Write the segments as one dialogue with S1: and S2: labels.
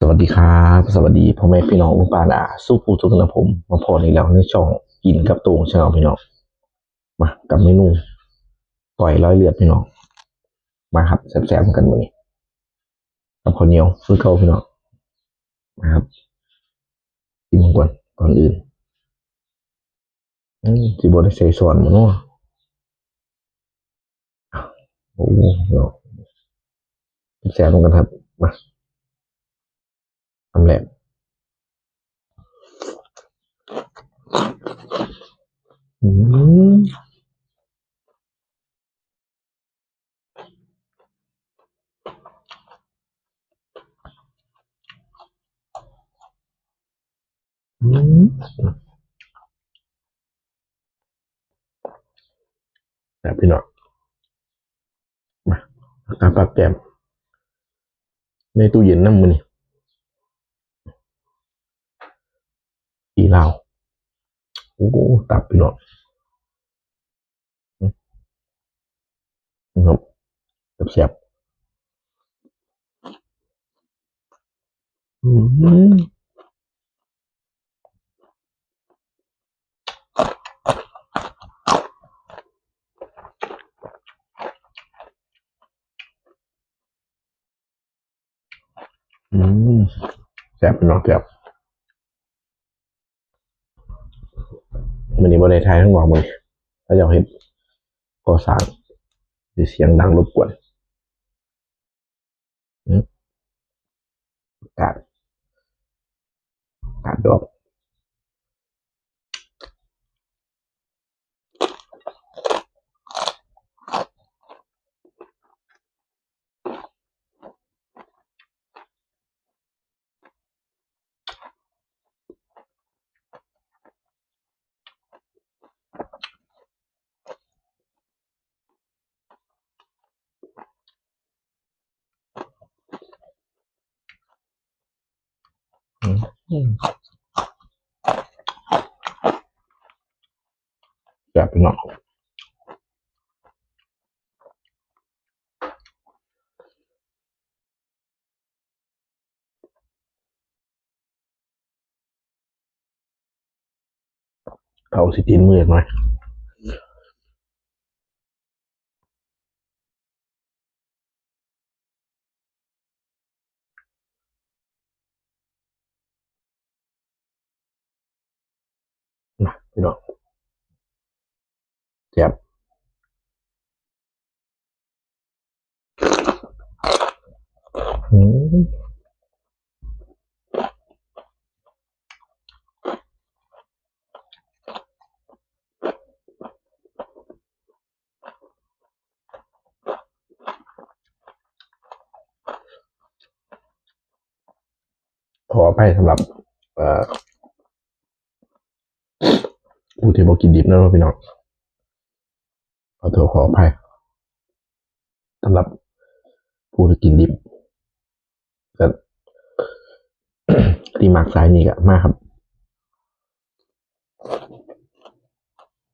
S1: สวัสดีครับ สวัสดีพ่อแม่พี่น้องอุปาอาสู้ปูทุกนะผมมาพออีกแล้วในช่องกินกับตูงชาแนลพี่น้องมากับเมนูก่อยร้อยเลือดพี่น้องมาครับแซ่บๆกันมือนี้กับข้าวเหนียวซื้อเก่าพี่น้องมาครับกินมันก่อนก่อนอื่นอืมสิบ่ได้ใส่ส่วนมันเนาะโอ้โหพี่น้องแซ่บๆกันครับมา ทำแหลกอืมอืมแบบพี่น้องมาตาปากแก้มในตู้เย็นน้ำมือนี่อีลาว โอ้โหตับพี่น้องอืมครับแซ่บอืมอืมแซ่บเนาะแซ่บ มันนี่บริไทยทั้งหมดเลยถ้าอยากเห็นก่อสร้างเสียงดังรบกวนอืมอากาศอากาศดอก แบบนาะเอาสิตีนมือหน่อย แซ่บอืมขออภัยสำหรับผู้ที่บอกกินดิบนะพี่น้อง ขอโทษขออภัยสำหรับผู้ที่กินดิบก็ตีมักสายนี่ก็มากครับ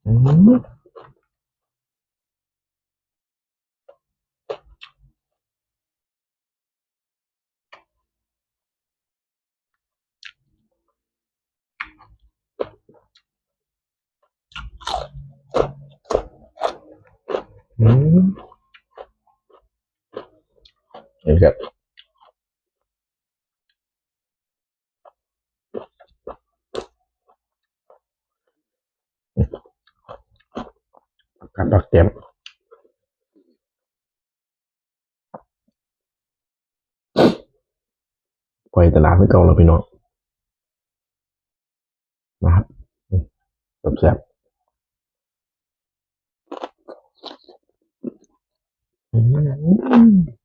S1: อืม อืม เห็นครับการปักเต็มปล่อยตลาดไม่เก่าแล้วพี่น้องนะครับอืมแซ่บอืม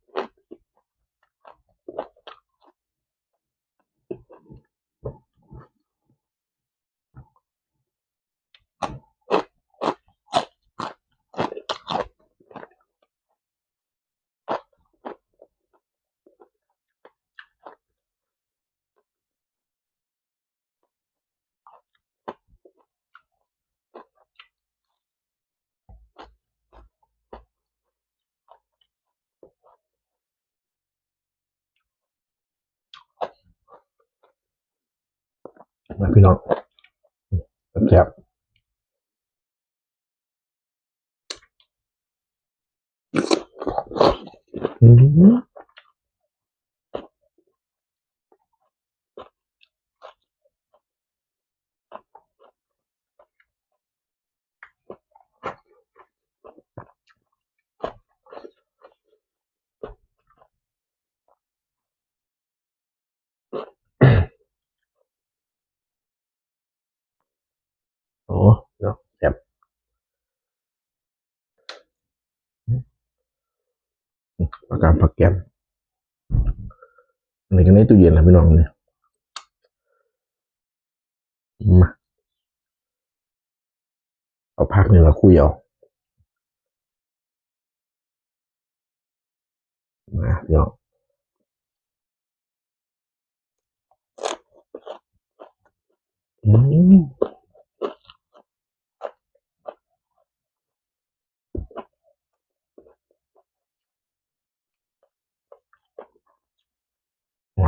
S1: นะพี่น้องแซ่บอืมโอ้เนาะแซ่บอืมประการ ผักแกมอันนี้ก็ในตู้เย็นนะพี่น้องเนี่ยมาเอาพักหนึ่งแล้วคุยเอามาพี่น้องอืม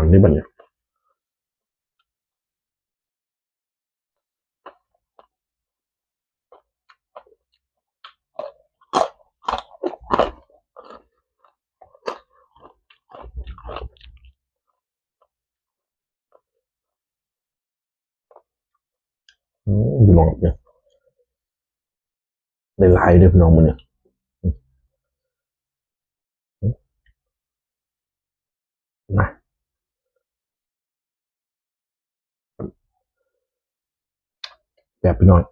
S1: หวานนี่บัดเนี่ยอืมพี่น้อ งเนี่ยได้หลายด้วยพี่น้องมันเนี่ย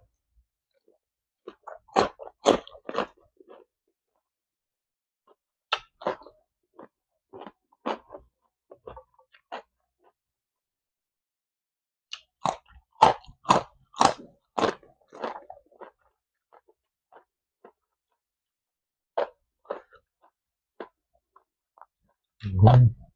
S1: อืมอืมมาแบบ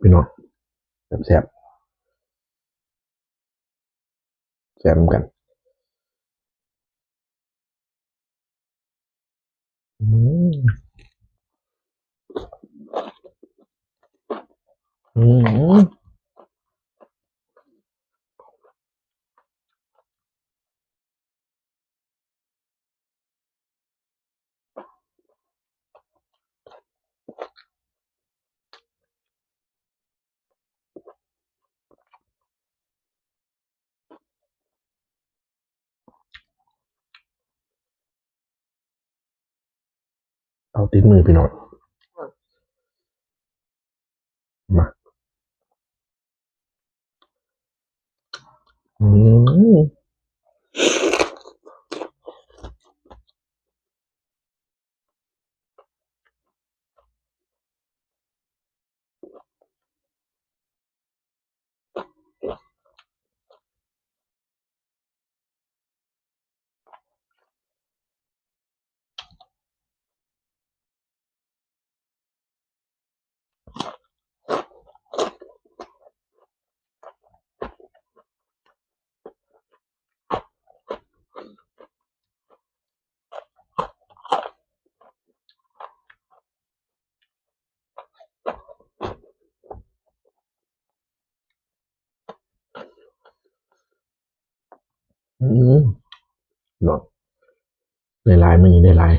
S1: พี่น้องอืมพี่น้อง แซ่บๆแซ่บเหมือนกันอืมอืมาติดมือพี่น้องมาอืม อืมนาะได้ลายมันยังได้ลาย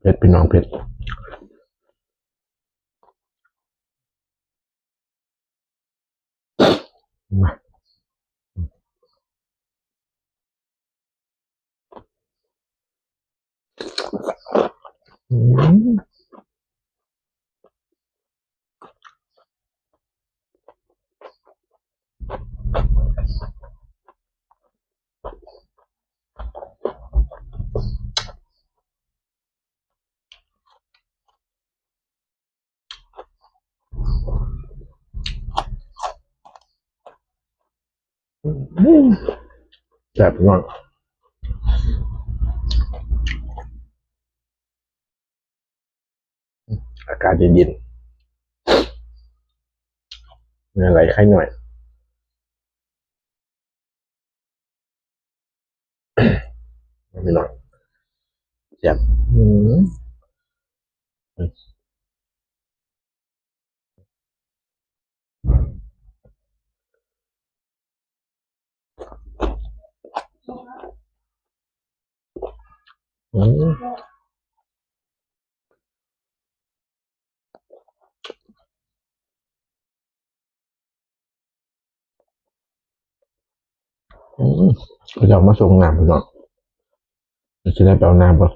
S1: เป็ดพี่น้องเป็ดมาอืม แซ่บมากอากาศเย็นๆมีอะไรให้หน่อย ไม่หน่อยแซ่บอืมอืมอืม เราจะมาส่งน้ำไปหน่อยจะได้ไปเอาน้ำก่อน